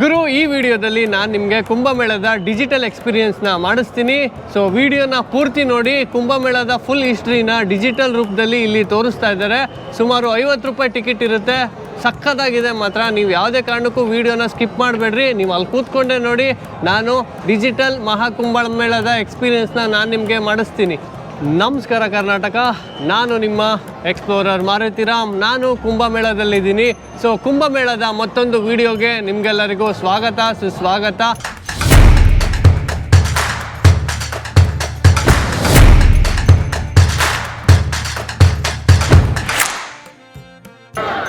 ಗುರು, ಈ ವಿಡಿಯೋದಲ್ಲಿ ನಾನು ನಿಮಗೆ ಕುಂಭಮೇಳದ ಡಿಜಿಟಲ್ ಎಕ್ಸ್ಪೀರಿಯನ್ಸ್ನ ಮಾಡಿಸ್ತೀನಿ. ಸೊ ವಿಡಿಯೋನ ಪೂರ್ತಿ ನೋಡಿ, ಕುಂಭಮೇಳದ ಫುಲ್ ಹಿಸ್ಟ್ರಿನ ಡಿಜಿಟಲ್ ರೂಪದಲ್ಲಿ ಇಲ್ಲಿ ತೋರಿಸ್ತಾ ಇದ್ದಾರೆ. ಸುಮಾರು ಐವತ್ತು ರೂಪಾಯಿ ಟಿಕೆಟ್ ಇರುತ್ತೆ. ಸಖತ್ತಾಗಿದೆ ಮಾತ್ರ. ನೀವು ಯಾವುದೇ ಕಾರಣಕ್ಕೂ ವಿಡಿಯೋನ ಸ್ಕಿಪ್ ಮಾಡಬೇಡ್ರಿ. ನೀವು ಅಲ್ಲಿ ಕೂತ್ಕೊಂಡೆ ನೋಡಿ, ನಾನು ಡಿಜಿಟಲ್ ಮಹಾಕುಂಭಮೇಳದ ಎಕ್ಸ್ಪೀರಿಯನ್ಸ್ನ ನಾನು ನಿಮಗೆ ಮಾಡಿಸ್ತೀನಿ. ನಮಸ್ಕಾರ ಕರ್ನಾಟಕ. ನಾನು ನಿಮ್ಮ ಎಕ್ಸ್ಪ್ಲೋರರ್ ಮಾರುತಿರಾಮ್ ನಾನು ಕುಂಭಮೇಳದಲ್ಲಿದ್ದೀನಿ. ಸೊ ಕುಂಭಮೇಳದ ಮತ್ತೊಂದು ವಿಡಿಯೋಗೆ ನಿಮಗೆಲ್ಲರಿಗೂ ಸ್ವಾಗತ, ಸುಸ್ವಾಗತ.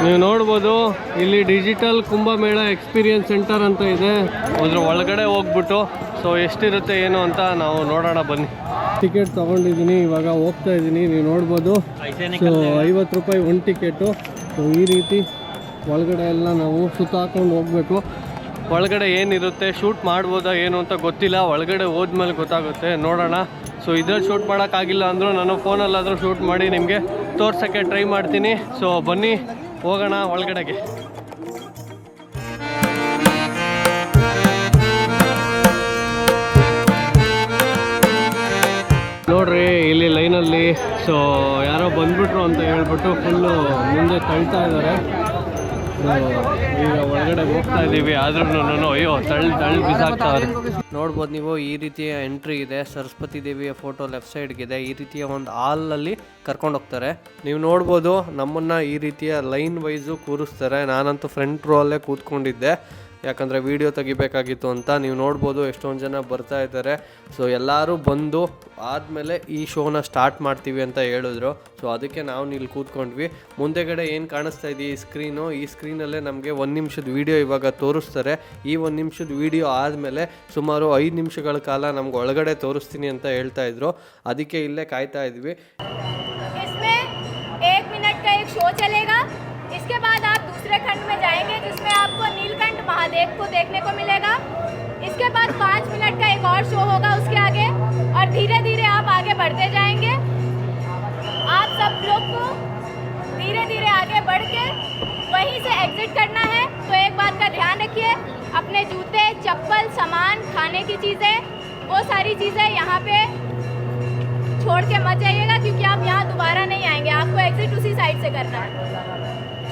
ನೀವು ನೋಡ್ಬೋದು, ಇಲ್ಲಿ ಡಿಜಿಟಲ್ ಕುಂಭಮೇಳ ಎಕ್ಸ್ಪೀರಿಯನ್ಸ್ ಸೆಂಟರ್ ಅಂತ ಇದೆ. ಅದ್ರ ಒಳಗಡೆ ಹೋಗ್ಬಿಟ್ಟು, ಸೊ, ಎಷ್ಟಿರುತ್ತೆ, ಏನು ಅಂತ ನಾವು ನೋಡೋಣ ಬನ್ನಿ. ಟಿಕೆಟ್ ತಗೊಂಡಿದ್ದೀನಿ ಇವಾಗ ಹೋಗ್ತಾ ಇದ್ದೀನಿ. ನೀವು ನೋಡ್ಬೋದು. ಸೊ ಐವತ್ತು ರೂಪಾಯಿ ಒಂದು ಟಿಕೆಟು. ಸೊ ಈ ರೀತಿ ಒಳಗಡೆ ಎಲ್ಲ ನಾವು ಸುತ್ತ ಹಾಕೊಂಡು ಹೋಗ್ಬೇಕು. ಒಳಗಡೆ ಏನಿರುತ್ತೆ ಶೂಟ್ ಮಾಡ್ಬೋದಾ ಏನು ಅಂತ ಗೊತ್ತಿಲ್ಲ. ಒಳಗಡೆ ಹೋದ್ಮೇಲೆ ಗೊತ್ತಾಗುತ್ತೆ. ನೋಡೋಣ. ಸೊ ಇದ್ರಲ್ಲಿ ಶೂಟ್ ಮಾಡೋಕ್ಕಾಗಿಲ್ಲ ಅಂದರೂ ನಾನು ಫೋನಲ್ಲಾದರೂ ಶೂಟ್ ಮಾಡಿ ನಿಮಗೆ ತೋರ್ಸೋಕ್ಕೆ ಟ್ರೈ ಮಾಡ್ತೀನಿ. ಸೊ ಬನ್ನಿ ಹೋಗೋಣ ಒಳಗಡೆಗೆ. ನೋಡ್ರಿ, ಇಲ್ಲಿ ಲೈನಲ್ಲಿ ಸೊ ಯಾರೋ ಬಂದ್ಬಿಟ್ರು ಅಂತ ಹೇಳ್ಬಿಟ್ಟು ಫುಲ್ಲು ಮುಂದೆ ತಳ್ತಾ ಇದ್ದಾರೆ ಈಗ ಒಳಗಡೆ ಹೋಗ್ತಾ ಇದ್ದೀವಿ ಆದ್ರೂ ಅಯ್ಯೋ, ತಳ್ಳಿ ತಳ್ಳಿ ಬಿಸಾಕ್ತಾವ್ರೆ ನೋಡ್ಬೋದು ನೀವು, ಈ ರೀತಿಯ ಎಂಟ್ರಿ ಇದೆ, ಸರಸ್ವತಿ ದೇವಿಯ ಫೋಟೋ ಲೆಫ್ಟ್ ಸೈಡ್ಗಿದೆ ಈ ರೀತಿಯ ಒಂದು ಹಾಲಲ್ಲಿ ಕರ್ಕೊಂಡು ಹೋಗ್ತಾರೆ. ನೀವು ನೋಡ್ಬೋದು, ನಮ್ಮನ್ನು ಈ ರೀತಿಯ ಲೈನ್ ವೈಸು ಕೂರಿಸ್ತಾರೆ. ನಾನಂತೂ ಫ್ರಂಟ್ ರೋ ಅಲ್ಲೇ ಕೂತ್ಕೊಂಡಿದ್ದೆ. ಯಾಕಂದರೆ ವಿಡಿಯೋ ತೆಗಿಬೇಕಾಗಿತ್ತು ಅಂತ ನೀವು ನೋಡ್ಬೋದು, ಎಷ್ಟೊಂದು ಜನ ಬರ್ತಾ ಇದ್ದಾರೆ. ಸೊ ಎಲ್ಲರೂ ಬಂದು ಆದಮೇಲೆ ಈ ಶೋನ ಸ್ಟಾರ್ಟ್ ಮಾಡ್ತೀವಿ ಅಂತ ಹೇಳಿದ್ರು. ಸೊ ಅದಕ್ಕೆ ನಾವು ಇಲ್ಲಿ ಕೂತ್ಕೊಂಡ್ವಿ. ಮುಂದೆಗಡೆ ಏನು ಕಾಣಿಸ್ತಾ ಇದೆ ಈ ಸ್ಕ್ರೀನು ಈ ಸ್ಕ್ರೀನಲ್ಲೇ ನಮಗೆ ಒಂದು ನಿಮಿಷದ ವೀಡಿಯೋ ಇವಾಗ ತೋರಿಸ್ತಾರೆ. ಈ ಒಂದು ನಿಮಿಷದ ವೀಡಿಯೋ ಆದಮೇಲೆ ಸುಮಾರು ಐದು ನಿಮಿಷಗಳ ಕಾಲ ನಮ್ಗೆ ಒಳಗಡೆ ತೋರಿಸ್ತೀನಿ ಅಂತ ಹೇಳ್ತಾ ಇದ್ರು. ಅದಕ್ಕೆ ಇಲ್ಲೇ ಕಾಯ್ತಾ ಇದ್ವಿ. महादेव को देखने को मिलेगा। इसके बाद पाँच मिनट का एक और शो होगा उसके आगे और धीरे धीरे आप आगे बढ़ते जाएँगे। आप सब लोग को धीरे धीरे आगे बढ़ के वहीं से एग्जिट करना है। तो एक बात का ध्यान रखिए, अपने जूते, चप्पल, सामान, खाने की चीज़ें, वो सारी चीज़ें यहाँ पे छोड़ के मत जाइएगा क्योंकि आप यहाँ दोबारा नहीं आएँगे। आपको एग्जिट उसी साइड से करना है।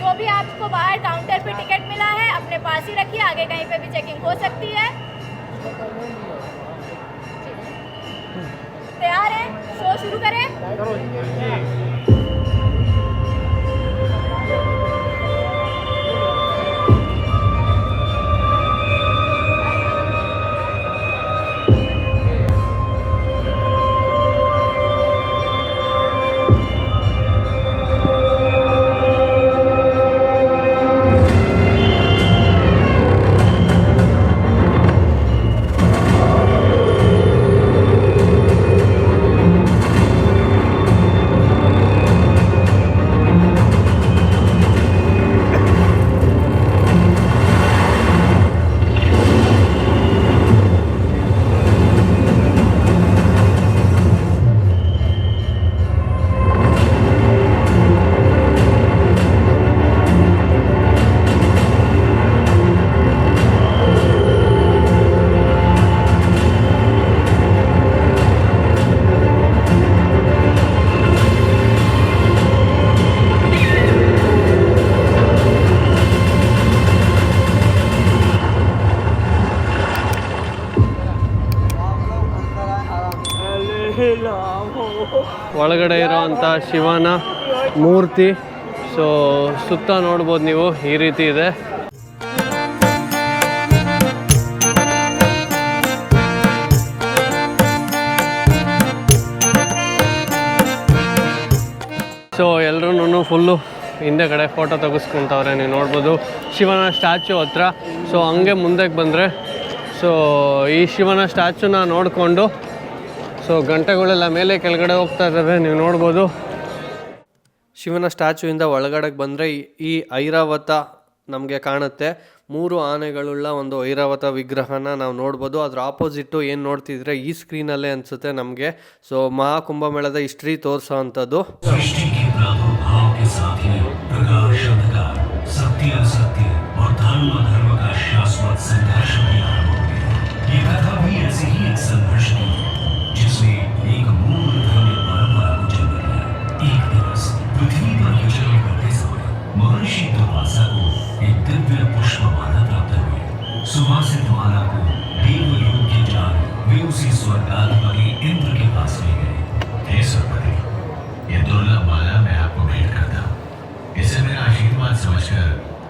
जो भी आपको बाहर काउंटर पे टिकट मिला है, अपने पास ही रखिए, आगे कहीं पे भी चेकिंग हो सकती है। तैयार है? शो शुरू करें। ಒಳಗಡೆ ಇರೋವಂಥ ಶಿವನ ಮೂರ್ತಿ. ಸೊ ಸುತ್ತ ನೋಡ್ಬೋದು ನೀವು, ಈ ರೀತಿ ಇದೆ. ಸೊ ಎಲ್ಲರೂ ಫುಲ್ಲು ಹಿಂದೆ ಕಡೆ ಫೋಟೋ ತೆಗೆಸ್ಕೊತವ್ರೆ, ನೀವು ನೋಡ್ಬೋದು. ಶಿವನ ಸ್ಟ್ಯಾಚು ಹತ್ರ. ಸೊ ಹಂಗೆ ಮುಂದಕ್ಕೆ ಬಂದರೆ ಸೊ ಈ ಶಿವನ ಸ್ಟ್ಯಾಚುನ ನೋಡಿಕೊಂಡು ಸೊ ಗಂಟೆಗಳೆಲ್ಲ ಮೇಲೆ ಕೆಳಗಡೆ ಹೋಗ್ತಾ ಇದ್ದಾವೆ, ನೀವು ನೋಡ್ಬೋದು. ಶಿವನ ಸ್ಟ್ಯಾಚುಯಿಂದ ಒಳಗಡೆಗೆ ಬಂದರೆ ಈ ಐರಾವತ ನಮಗೆ ಕಾಣುತ್ತೆ. ಮೂರು ಆನೆಗಳುಳ್ಳ ಒಂದು ಐರಾವತ ವಿಗ್ರಹನ ನಾವು ನೋಡ್ಬೋದು. ಅದ್ರ ಆಪೋಸಿಟ್ಟು ಏನು ನೋಡ್ತಿದ್ರೆ ಈ ಸ್ಕ್ರೀನಲ್ಲೇ ಅನಿಸುತ್ತೆ ನಮಗೆ. ಸೊ ಮಹಾಕುಂಭಮೇಳದ ಹಿಸ್ಟ್ರಿ ತೋರಿಸೋ ಅಂಥದ್ದು. समझकर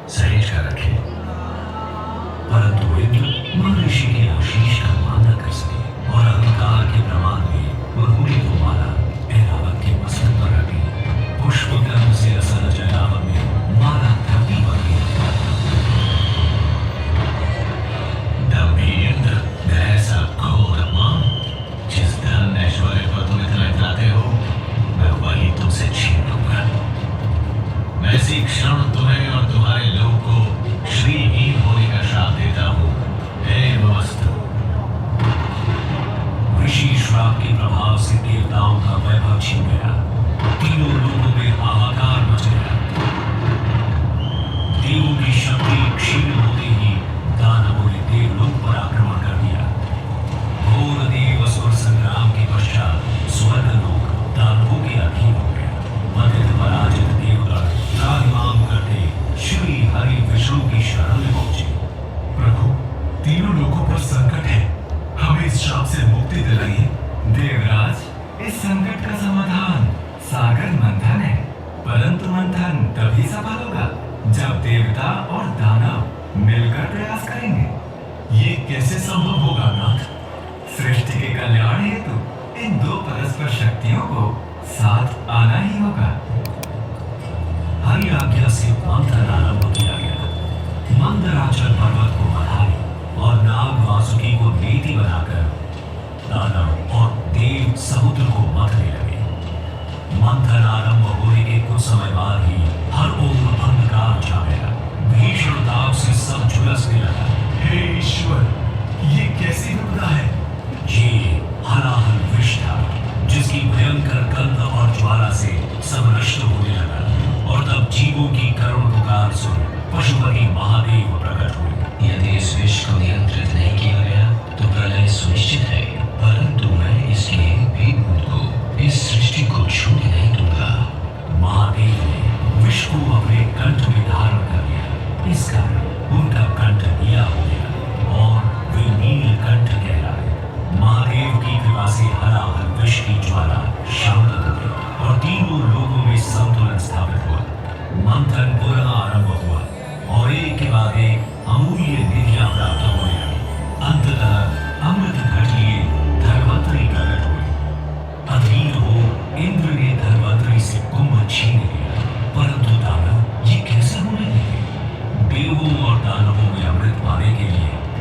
सहेज कर रखें। परंतु इंद्र महर्षि के आशीष का मान कर सके और अहंकार के प्रमाण में उन्होंने वो माला ऐरावत के मस्तक पर रखी पुष्प कर्म से असल जलावन में माला धरती पर तुम इतना क्षण मंथन आरंभ होने के कुछ समय बाद ही हर ओर अंधकार छा गया। भीषण ताप से सब झुलसने लगा। हे ईश्वर ये कैसी विपदा है? ये हलाहल विष था जिसकी भयंकर गंध और ज्वाला से सब नष्ट होने लगा। और तब जीवों की करुण पुकार सुन पशुपति महादेव प्रकट हुए यदि इस विष को नियंत्रित नहीं किया गया तो प्रलय सुनिश्चित है।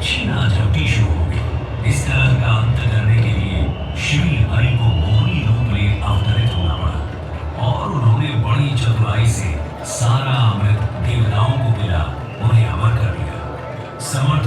छीना झपटी गई इस तरह का अंत करने के लिए श्री हरि को मोहनी रूप में अवतरित होना पड़ा और उन्होंने बड़ी चतुराई से सारा अमृत देवताओं को मिला, उन्हें अमर कर दिया। समर्थ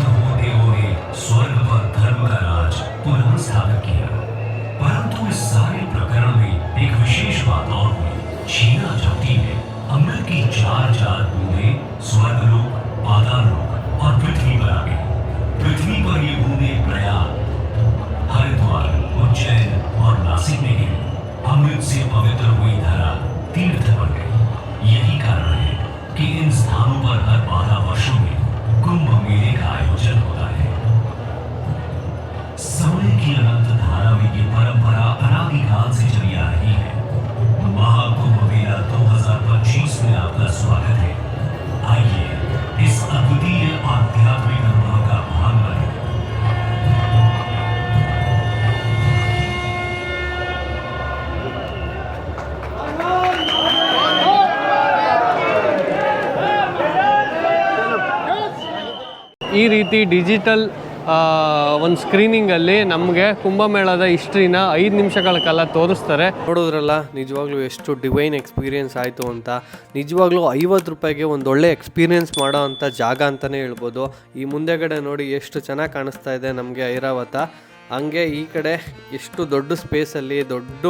ಈ ರೀತಿ ಡಿಜಿಟಲ್ ಒಂದು ಸ್ಕ್ರೀನಿಂಗಲ್ಲಿ ನಮಗೆ ಕುಂಭಮೇಳದ ಹಿಸ್ಟ್ರಿನ ಐದು ನಿಮಿಷಗಳ ಕಾಲ ತೋರಿಸ್ತಾರೆ. ನೋಡಿದ್ರಲ್ಲ, ನಿಜವಾಗ್ಲೂ ಎಷ್ಟು ಡಿವೈನ್ ಎಕ್ಸ್ಪೀರಿಯೆನ್ಸ್ ಆಯಿತು ಅಂತ. ನಿಜವಾಗ್ಲೂ ಐವತ್ತು ರೂಪಾಯಿಗೆ ಒಂದು ಒಳ್ಳೆ ಎಕ್ಸ್ಪೀರಿಯನ್ಸ್ ಮಾಡೋ ಅಂಥ ಜಾಗ ಅಂತಲೇ ಹೇಳ್ಬೋದು. ಈ ಮುಂದೆಗಡೆ ನೋಡಿ ಎಷ್ಟು ಚೆನ್ನಾಗಿ ಕಾಣಿಸ್ತಾ ಇದೆ ನಮಗೆ ಐರಾವತ. ಹಂಗೆ ಈ ಕಡೆ ಎಷ್ಟು ದೊಡ್ಡ ಸ್ಪೇಸಲ್ಲಿ, ದೊಡ್ಡ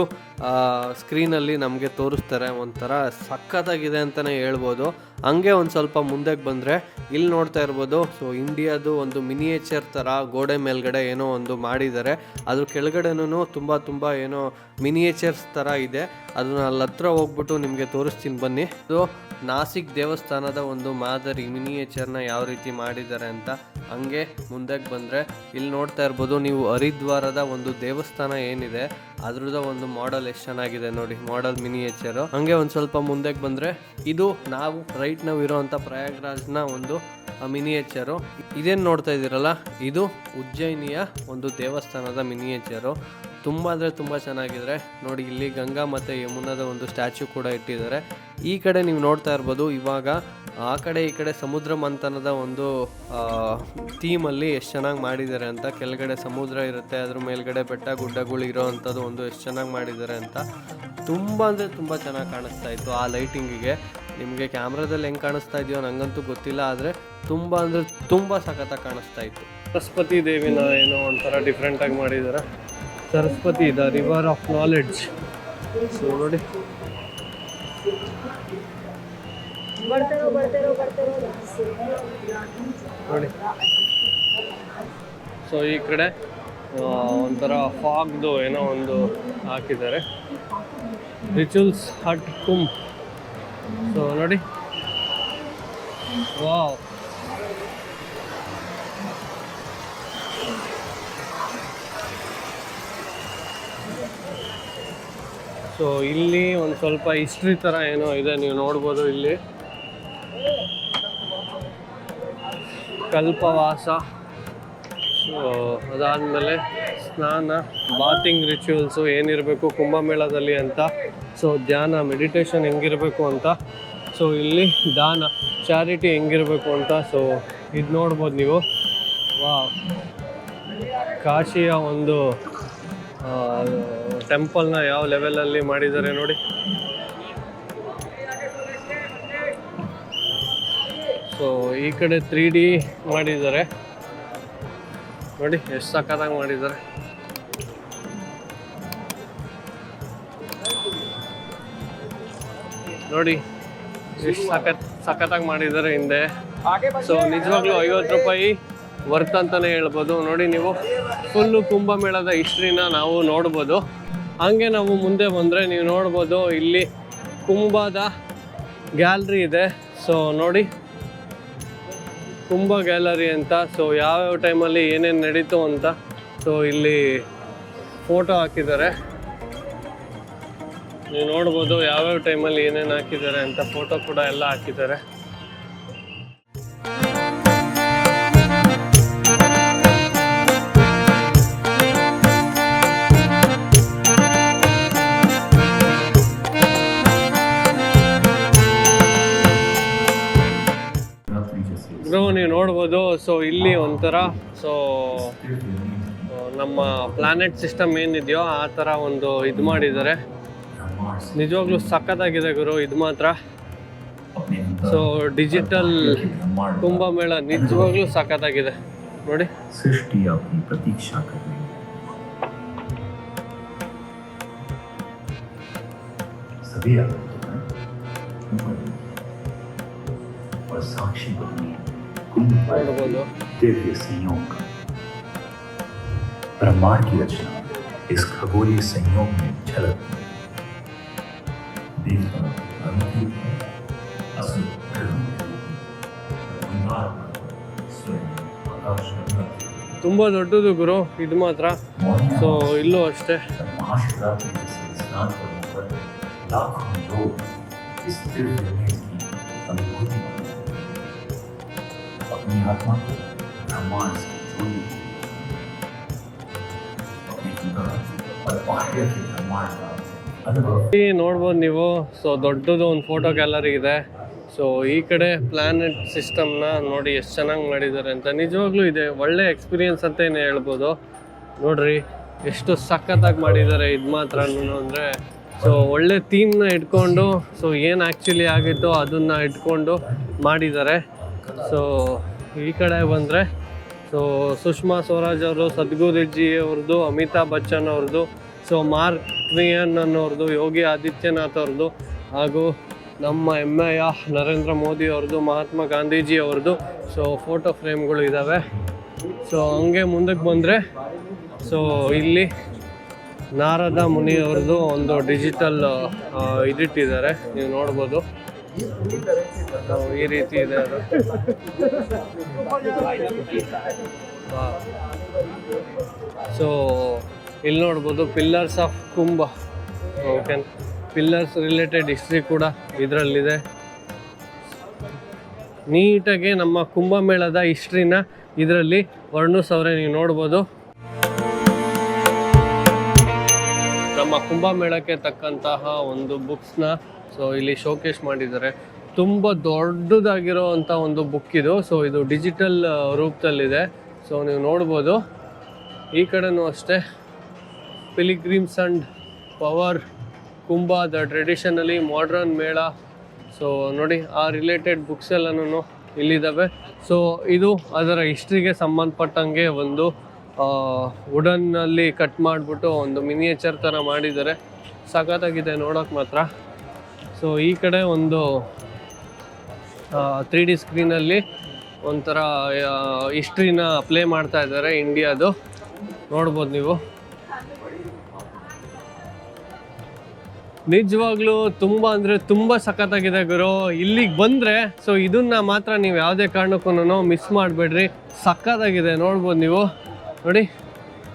ಸ್ಕ್ರೀನಲ್ಲಿ ನಮಗೆ ತೋರಿಸ್ತಾರೆ ಒಂಥರ ಸಖತ್ತಾಗಿದೆ ಅಂತಲೇ ಹೇಳ್ಬೋದು. ಹಂಗೆ ಒಂದು ಸ್ವಲ್ಪ ಮುಂದಕ್ಕೆ ಬಂದರೆ ಇಲ್ಲಿ ನೋಡ್ತಾ ಇರ್ಬೋದು, ಸೊ ಇಂಡಿಯಾದು ಒಂದು ಮಿನಿಯೇಚರ್ ಥರ ಗೋಡೆ ಮೇಲ್ಗಡೆ ಏನೋ ಒಂದು ಮಾಡಿದ್ದಾರೆ. ಅದ್ರ ಕೆಳಗಡೆನೂ ತುಂಬ ತುಂಬ ಏನೋ ಮಿನಿಯೇಚರ್ಸ್ ಥರ ಇದೆ. ಅದನ್ನ ಅಲ್ಲಿ ಹತ್ರ ಹೋಗ್ಬಿಟ್ಟು ನಿಮಗೆ ತೋರಿಸ್ತೀನಿ ಬನ್ನಿ. ಸೊ ನಾಸಿಕ್ ದೇವಸ್ಥಾನದ ಒಂದು ಮಾದರಿ ಮಿನಿಯೇಚರ್ನ ಯಾವ ರೀತಿ ಮಾಡಿದ್ದಾರೆ ಅಂತ ಹಂಗೆ ಮುಂದಕ್ಕೆ ಬಂದರೆ ಇಲ್ಲಿ ನೋಡ್ತಾ ಇರ್ಬೋದು ನೀವು ಹರಿದ್ವಾರದ ಒಂದು ದೇವಸ್ಥಾನ ಏನಿದೆ ಅದ್ರದ ಒಂದು ಮಾಡೆಲ್ ಎಷ್ಟು ಚೆನ್ನಾಗಿದೆ ನೋಡಿ ಮಾಡೆಲ್ ಮಿನಿಯೇಚರು ಹಂಗೆ ಒಂದು ಸ್ವಲ್ಪ ಮುಂದಕ್ಕೆ ಬಂದರೆ ಇದು ನಾವು ರೈಟ್ ನಾವು ಇರೋವಂಥ ಪ್ರಯಾಗ್ರಾಜ್ನ ಒಂದು ಮಿನಿಯೇಚರು ಇದೇನು ನೋಡ್ತಾ ಇದ್ದೀರಲ್ಲ, ಇದು ಉಜ್ಜಯಿನಿಯ ಒಂದು ದೇವಸ್ಥಾನದ ಮಿನಿಯೇಚರು ತುಂಬ ಅಂದರೆ ತುಂಬ ಚೆನ್ನಾಗಿದ್ರೆ, ನೋಡಿ ಇಲ್ಲಿ ಗಂಗಾ ಮತ್ತು ಯಮುನಾದ ಒಂದು ಸ್ಟ್ಯಾಚ್ಯೂ ಕೂಡ ಇಟ್ಟಿದ್ದಾರೆ. ಈ ಕಡೆ ನೀವು ನೋಡ್ತಾ ಇರ್ಬೋದು, ಇವಾಗ ಆ ಕಡೆ ಈ ಕಡೆ ಸಮುದ್ರ ಮಂಥನದ ಒಂದು ಥೀಮಲ್ಲಿ ಎಷ್ಟು ಚೆನ್ನಾಗಿ ಮಾಡಿದ್ದಾರೆ ಅಂತ, ಕೆಳಗಡೆ ಸಮುದ್ರ ಇರುತ್ತೆ, ಅದ್ರ ಮೇಲ್ಗಡೆ ಬೆಟ್ಟ ಗುಡ್ಡಗಳು ಇರೋ ಅಂಥದ್ದು ಒಂದು ಎಷ್ಟು ಚೆನ್ನಾಗಿ ಮಾಡಿದ್ದಾರೆ ಅಂತ ತುಂಬ ಅಂದರೆ ತುಂಬ ಚೆನ್ನಾಗಿ ಕಾಣಿಸ್ತಾ ಇತ್ತು ಆ ಲೈಟಿಂಗಿಗೆ. ನಿಮಗೆ ಕ್ಯಾಮ್ರಾದಲ್ಲಿ ಹೆಂಗೆ ಕಾಣಿಸ್ತಾ ಇದೆಯೋ ನನಗಂತೂ ಗೊತ್ತಿಲ್ಲ, ಆದರೆ ತುಂಬ ಅಂದರೆ ತುಂಬ ಸಖತ್ತಾಗಿ ಕಾಣಿಸ್ತಾ ಇತ್ತು. ಸರಸ್ವತಿ ದೇವಿನ ಏನೋ ಒಂಥರ ಡಿಫ್ರೆಂಟಾಗಿ ಮಾಡಿದ್ದಾರೆ Saraswati, the river of knowledge. So ನೋಡಿ ನೋಡಿ. ಸೊ ಈ ಕಡೆ ಒಂಥರ ಫಾಗ್ದು ಏನೋ ಒಂದು ಹಾಕಿದ್ದಾರೆ. ರಿಚುಲ್ಸ್ ಹಟ್ ಕುಂ ಸೊ ನೋಡಿ. ವಾವ್ ಸೊ ಇಲ್ಲಿ ಒಂದು ಸ್ವಲ್ಪ ಹಿಸ್ಟ್ರಿ ಥರ ಏನೋ ಇದೆ, ನೀವು ನೋಡ್ಬೋದು ಇಲ್ಲಿ. ಕಲ್ಪವಾಸ. ಸೊ ಅದಾದಮೇಲೆ ಸ್ನಾನ ಬಾತಿಂಗ್ ರಿಚುವಲ್ಸು ಏನಿರಬೇಕು ಕುಂಭಮೇಳದಲ್ಲಿ ಅಂತ. ಸೊ ಧ್ಯಾನ ಮೆಡಿಟೇಷನ್ ಹೆಂಗಿರಬೇಕು ಅಂತ. ಸೊ ಇಲ್ಲಿ ದಾನ ಚಾರಿಟಿ ಹೆಂಗಿರಬೇಕು ಅಂತ. ಸೊ ಇದು ನೋಡ್ಬೋದು ನೀವು. ವಾ ಕಾಶಿಯ ಒಂದು ಟೆಂಪಲ್ನ ಯಾವ ಲೆವೆಲಲ್ಲಿ ಮಾಡಿದ್ದಾರೆ ನೋಡಿ. ಸೊ ಈ ಕಡೆ ತ್ರೀ ಡಿ ಮಾಡಿದ್ದಾರೆ. ನೋಡಿ, ಎಷ್ಟು ಸಖತ್ತಾಗಿ ಮಾಡಿದ್ದಾರೆ. ನೋಡಿ, ಎಷ್ಟು ಸಖತ್, ಸಖತ್ತಾಗಿ ಮಾಡಿದ್ದಾರೆ ಹಿಂದೆ. ಸೊ ನಿಜವಾಗ್ಲೂ ಐವತ್ತು ರೂಪಾಯಿ ವರ್ತ್ ಅಂತಾನೆ ಹೇಳ್ಬೋದು. ನೋಡಿ, ನೀವು ಫುಲ್ಲು ಕುಂಭಮೇಳದ ಹಿಸ್ಟ್ರಿನ ನಾವು ನೋಡ್ಬೋದು. ಹಾಗೆ ನಾವು ಮುಂದೆ ಬಂದರೆ ನೀವು ನೋಡ್ಬೋದು, ಇಲ್ಲಿ ಕುಂಭದ ಗ್ಯಾಲ್ರಿ ಇದೆ. ಸೊ ನೋಡಿ ಕುಂಭ ಗ್ಯಾಲರಿ ಅಂತ. ಸೊ ಯಾವ್ಯಾವ ಟೈಮಲ್ಲಿ ಏನೇನು ನಡೀತು ಅಂತ. ಸೊ ಇಲ್ಲಿ ಫೋಟೋ ಹಾಕಿದ್ದಾರೆ. ನೀವು ನೋಡ್ಬೋದು ಯಾವ್ಯಾವ ಟೈಮಲ್ಲಿ ಏನೇನು ಹಾಕಿದ್ದಾರೆ ಅಂತ. ಫೋಟೋ ಕೂಡ ಎಲ್ಲ ಹಾಕಿದ್ದಾರೆ. ನೋಡ್ಬೋದು. ಸೊ ಇಲ್ಲಿ ಒಂಥರ ಸೊ ನಮ್ಮ ಪ್ಲಾನೆಟ್ ಸಿಸ್ಟಮ್ ಏನಿದೆಯೋ ಆ ಥರ ಒಂದು ಇದು ಮಾಡಿದ್ದಾರೆ. ನಿಜವಾಗ್ಲೂ ಸಖತ್ತಾಗಿದೆ ಗುರು, ಇದು ಮಾತ್ರ. ಸೊ ಡಿಜಿಟಲ್ ಕುಂಭಮೇಳ ನಿಜವಾಗ್ಲೂ ಸಖತ್ತಾಗಿದೆ. ನೋಡಿ. ಸಾಕ್ಷಿ कुंभ पर ನೋಡ್ಬೋದು दिव्य संयोग का ब्रह्मांड की रचना इस खगोलीय संयोग में झलक देवता अनुकूल असुर धर्म ब्रह्मांड स्वयं आकाश में ತುಂಬ ದೊಡ್ಡದು ಗುರು ಇದು ಮಾತ್ರ ಸೊ ಇಲ್ಲೂ ಅಷ್ಟೇ महाशिवरात्रि ನೋಡ್ಬೋದು ನೀವು ಸೊ ದೊಡ್ಡದು ಒಂದು ಫೋಟೋ ಗ್ಯಾಲರಿ ಇದೆ. ಸೊ ಈ ಕಡೆ ಪ್ಲಾನೆಟ್ ಸಿಸ್ಟಮ್ನ ನೋಡಿ ಎಷ್ಟು ಚೆನ್ನಾಗಿ ಮಾಡಿದ್ದಾರೆ ಅಂತ. ನಿಜವಾಗ್ಲೂ ಇದೆ, ಒಳ್ಳೆ ಎಕ್ಸ್ಪೀರಿಯನ್ಸ್ ಅಂತ ಹೇಳ್ಬೋದು. ನೋಡ್ರಿ, ಎಷ್ಟು ಸಖತ್ತಾಗಿ ಮಾಡಿದ್ದಾರೆ ಇದು ಮಾತ್ರ ಅಂದರೆ ಸೊ ಒಳ್ಳೆ ಥೀಮ್ನ ಇಟ್ಕೊಂಡು ಸೊ ಏನು ಆ್ಯಕ್ಚುಲಿ ಆಗಿತ್ತು ಅದನ್ನು ಇಟ್ಕೊಂಡು ಮಾಡಿದ್ದಾರೆ. ಸೊ ಈ ಕಡೆ ಬಂದರೆ ಸೊ ಸುಷ್ಮಾ ಸ್ವರಾಜ್ ಅವರು ಸದ್ಗುರುಜಿ ಅವ್ರದ್ದು, ಅಮಿತಾಬ್ ಬಚ್ಚನ್ ಅವ್ರದ್ದು ಸೊ ಮಾರ್ಕ್ ಟ್ವಿಯನ್ ಅನ್ನೋರ್ದು, ಯೋಗಿ ಆದಿತ್ಯನಾಥ್ ಅವ್ರದ್ದು, ಹಾಗೂ ನಮ್ಮ ಹೆಮ್ಮೆಯ ನರೇಂದ್ರ ಮೋದಿ ಅವ್ರದ್ದು, ಮಹಾತ್ಮ ಗಾಂಧೀಜಿ ಅವ್ರದ್ದು ಸೊ ಫೋಟೋ ಫ್ರೇಮ್ಗಳು ಇದ್ದಾವೆ ಸೊ ಹಂಗೆ ಮುಂದಕ್ಕೆ ಬಂದರೆ ಸೊ ಇಲ್ಲಿ ನಾರದ ಮುನಿ ಅವ್ರದ್ದು ಒಂದು ಡಿಜಿಟಲ್ ಇದಿಟ್ಟಿದ್ದಾರೆ. ನೀವು ನೋಡ್ಬೋದು. ಈ ರೀತಿ ಇದೆ ಸೊ ಇಲ್ಲಿ ನೋಡ್ಬೋದು pillars of Kumbh okay pillars related history ಕೂಡ ಇದರಲ್ಲಿದೆ. ನೀಟಾಗಿ ನಮ್ಮ ಕುಂಭಮೇಳದ ಹಿಸ್ಟ್ರಿನ ಇದರಲ್ಲಿ ವರ್ಣಿಸವ್ರೆ ನೀವು ನೋಡ್ಬೋದು. ನಮ್ಮ ಕುಂಭಮೇಳಕ್ಕೆ ತಕ್ಕಂತಹ ಒಂದು ಬುಕ್ಸ್ನ ಸೊ ಇಲ್ಲಿ ಶೋಕೇಸ್ ಮಾಡಿದ್ದಾರೆ. ತುಂಬ ದೊಡ್ಡದಾಗಿರೋ ಅಂಥ ಒಂದು ಬುಕ್ ಇದು. ಸೊ ಇದು ಡಿಜಿಟಲ್ ರೂಪದಲ್ಲಿದೆ. ಸೊ ನೀವು ನೋಡ್ಬೋದು. ಈ ಕಡೆನೂ ಅಷ್ಟೇ. Pilgrims and power Kumbh the traditionally modern Mela. So ನೋಡಿ, ಆ ರಿಲೇಟೆಡ್ ಬುಕ್ಸ್ ಎಲ್ಲನೂ ಇಲ್ಲಿದ್ದಾವೆ. ಸೊ ಇದು ಅದರ ಹಿಸ್ಟ್ರಿಗೆ ಸಂಬಂಧಪಟ್ಟಂಗೆ ಒಂದು ವುಡನ್ನಲ್ಲಿ ಕಟ್ ಮಾಡಿಬಿಟ್ಟು ಒಂದು ಮಿನಿಯೇಚರ್ ಥರ ಮಾಡಿದ್ದಾರೆ. ಸಖತ್ತಾಗಿದೆ, ನೋಡೋಕೆ ಮಾತ್ರ. ಸೊ ಈ ಕಡೆ ಒಂದು ತ್ರೀ ಡಿ ಸ್ಕ್ರೀನಲ್ಲಿ ಒಂಥರ ಹಿಸ್ಟ್ರಿನ ಪ್ಲೇ ಮಾಡ್ತಾ ಇದ್ದಾರೆ ಇಂಡಿಯಾದು ನೋಡ್ಬೋದು ನೀವು. ನಿಜವಾಗ್ಲೂ ತುಂಬ ಅಂದರೆ ತುಂಬ ಸಖತ್ತಾಗಿದೆ ಗುರು. ಇಲ್ಲಿಗೆ ಬಂದರೆ ಸೊ ಇದನ್ನ ಮಾತ್ರ ನೀವು ಯಾವುದೇ ಕಾರಣಕ್ಕೂ ಮಿಸ್ ಮಾಡಬೇಡ್ರಿ. ಸಖತ್ತಾಗಿದೆ, ನೋಡ್ಬೋದು ನೀವು. ನೋಡಿ,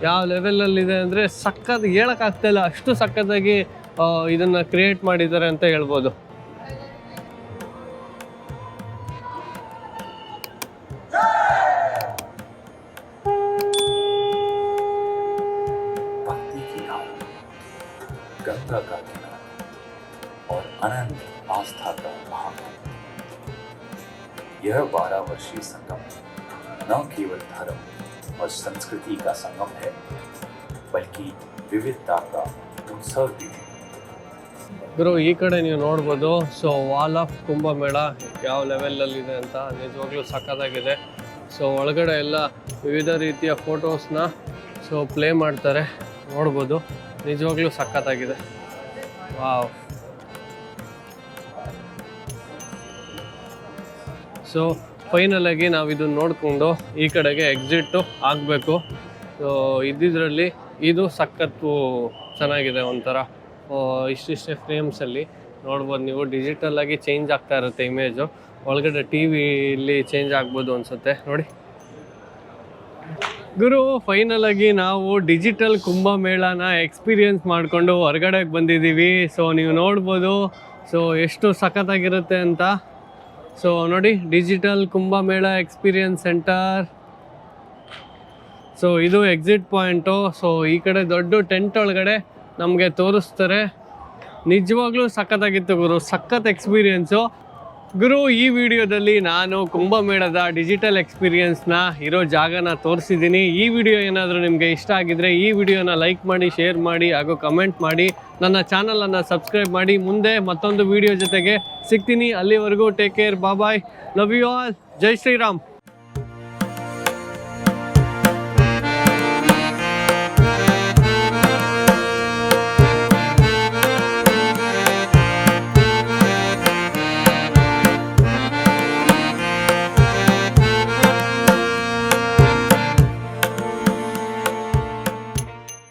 ಯಾವ ಲೆವೆಲಲ್ಲಿದೆ ಅಂದರೆ ಸಖತ್ ಹೇಳೋಕ್ಕಾಗ್ತಾಯಿಲ್ಲ ಅಷ್ಟು ಸಖತ್ತಾಗಿ ಇದನ್ನು ಕ್ರಿಯೇಟ್ ಮಾಡಿದ್ದಾರೆ ಅಂತ ಹೇಳ್ಬೋದು भक्ति की आरती गंगा का किनारा और अनंत आस्था का महाकुंभ यह बारह वर्षीय संगम न केवल धर्म और संस्कृति का संगम है बल्कि विविधता का उत्सव भी है ಗುರು ಈ ಕಡೆ ನೀವು ನೋಡ್ಬೋದು, ಸೊ ವಾಲ್ ಆಫ್ ಕುಂಭಮೇಳ ಯಾವ ಲೆವೆಲಲ್ಲಿದೆ ಅಂತ ನಿಜವಾಗ್ಲೂ ಸಖತ್ತಾಗಿದೆ. ಸೊ ಒಳಗಡೆ ಎಲ್ಲ ವಿವಿಧ ರೀತಿಯ ಫೋಟೋಸ್ನ ಸೊ ಪ್ಲೇ ಮಾಡ್ತಾರೆ, ನೋಡ್ಬೋದು, ನಿಜವಾಗ್ಲೂ ಸಖತ್ತಾಗಿದೆ. ವಾವ್ ಸೊ ಫೈನಲಾಗಿ ನಾವು ಇದನ್ನ ನೋಡಿಕೊಂಡು ಈ ಕಡೆಗೆ ಎಕ್ಸಿಟ್ಟು ಆಗಬೇಕು. ಸೊ ಇದ್ದಿದ್ರಲ್ಲಿ ಇದು ಸಖತ್ತು ಚೆನ್ನಾಗಿದೆ ಒಂಥರ. ಇಷ್ಟಿಷ್ಟೇ ಫ್ರೇಮ್ಸಲ್ಲಿ ನೋಡ್ಬೋದು ನೀವು. ಡಿಜಿಟಲ್ ಆಗಿ ಚೇಂಜ್ ಆಗ್ತಾ ಇರುತ್ತೆ ಇಮೇಜು ಒಳಗಡೆ ಟಿ ವಿಲಿ ಚೇಂಜ್ ಆಗ್ಬೋದು ಅನ್ಸುತ್ತೆ. ನೋಡಿ. ಗುರು ಫೈನಲ್ ಆಗಿ ನಾವು ಡಿಜಿಟಲ್ ಕುಂಭಮೇಳನ ಎಕ್ಸ್ಪೀರಿಯನ್ಸ್ ಮಾಡಿಕೊಂಡು ಹೊರಗಡೆಗೆ ಬಂದಿದ್ದೀವಿ. ಸೊ ನೀವು ನೋಡ್ಬೋದು. ಸೊ ಎಷ್ಟು ಸಖತ್ತಾಗಿರುತ್ತೆ ಅಂತ. ಸೊ ನೋಡಿ digital Kumbh Mela experience center so ಇದು ಎಕ್ಸಿಟ್ ಪಾಯಿಂಟು ಸೊ ಈ ಕಡೆ ದೊಡ್ಡ ಟೆಂಟ್ ಒಳಗಡೆ ನಮಗೆ ತೋರಿಸ್ತಾರೆ. ನಿಜವಾಗ್ಲೂ ಸಖತ್ತಾಗಿತ್ತು ಗುರು. ಸಖತ್ ಎಕ್ಸ್ಪೀರಿಯೆನ್ಸು ಗುರು, ಈ ವಿಡಿಯೋದಲ್ಲಿ ನಾನು ಕುಂಭಮೇಳದ ಡಿಜಿಟಲ್ ಎಕ್ಸ್ಪೀರಿಯೆನ್ಸ್ನ ಇರೋ ಜಾಗನ ತೋರಿಸಿದ್ದೀನಿ. ಈ ವಿಡಿಯೋ ಏನಾದರೂ ನಿಮಗೆ ಇಷ್ಟ ಆಗಿದ್ರೆ ಈ ವಿಡಿಯೋನ ಲೈಕ್ ಮಾಡಿ ಶೇರ್ ಮಾಡಿ, ಹಾಗೂ ಕಮೆಂಟ್ ಮಾಡಿ. ನನ್ನ ಚಾನಲನ್ನು ಸಬ್ಸ್ಕ್ರೈಬ್ ಮಾಡಿ. ಮುಂದೆ ಮತ್ತೊಂದು ವಿಡಿಯೋ ಜೊತೆಗೆ ಸಿಗ್ತೀನಿ. ಅಲ್ಲಿವರೆಗೂ take care bye love you all Jai Shriram.